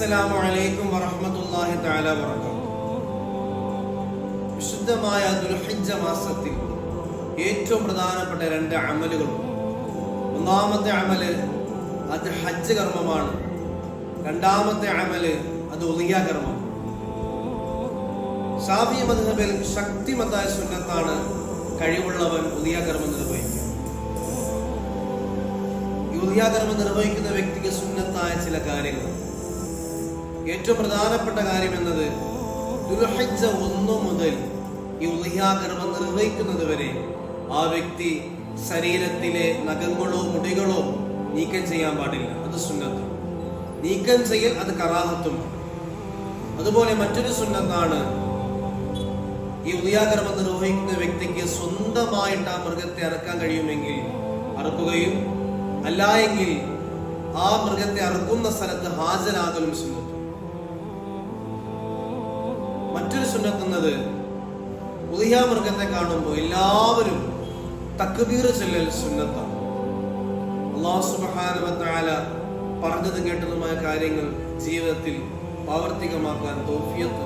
അസ്സലാമു അലൈക്കും വറഹ്മത്തുള്ളാഹി തആല വബറകാതുഹു. വിശുദ്ധമായ ദുൽഹിജ്ജ മാസത്തിൽ ഏറ്റവും പ്രധാനപ്പെട്ട രണ്ട് അമലുകൾ. ഒന്നാമത്തെ അമൽ അത് ഹജ്ജ് കർമ്മമാണ്. രണ്ടാമത്തെ അമൽ അത് ഒലിയ കർമ്മം ഷാഫി മദ്ഹബിൽ ശക്തിമത്തായ സുന്നത്താണ് കഴിവുള്ളവൻ ഉളിയ കർമ്മം നിർവഹിക്കുക. ഈ ഉളിയ കർമ്മം നിർവഹിക്കുന്ന ഏറ്റവും പ്രധാനപ്പെട്ട കാര്യം എന്നത് ദുൽഹജ്ജ ഒന്നു മുതൽ ഈ ഉളിയാകർമ്മം നിർവഹിക്കുന്നത് വരെ ആ വ്യക്തി ശരീരത്തിലെ നഖങ്ങളോ മുടികളോ നീക്കം ചെയ്യാൻ പാടില്ല. അത് സുന്നത്ത് നീക്കം ചെയ്യൽ അത് കറാഹത്തും അതുപോലെ മറ്റൊരു സുന്നത്താണ് ഈ ഉദ്യാകർമ്മം നിർവഹിക്കുന്ന വ്യക്തിക്ക് സ്വന്തമായിട്ട് ആ മൃഗത്തെ അറക്കാൻ കഴിയുമെങ്കിൽ അറുക്കുകയും അല്ല എങ്കിൽ ആ മൃഗത്തെ അറുക്കുന്ന സ്ഥലത്ത് ഹാജരാകലും സുന്നത്ത് മറ്റൊരു സുന്നത്തുന്നത് ഉദിയ മൃഗത്തെ കാണുമ്പോൾ എല്ലാവരും തക്ബീർ ചെല്ലൽ സുന്നത്താണ്. അള്ളാഹു തആല പറഞ്ഞതും കേട്ടതുമായ കാര്യങ്ങൾ ജീവിതത്തിൽ പ്രാവർത്തികമാക്കാൻ തോഫിയത്ത്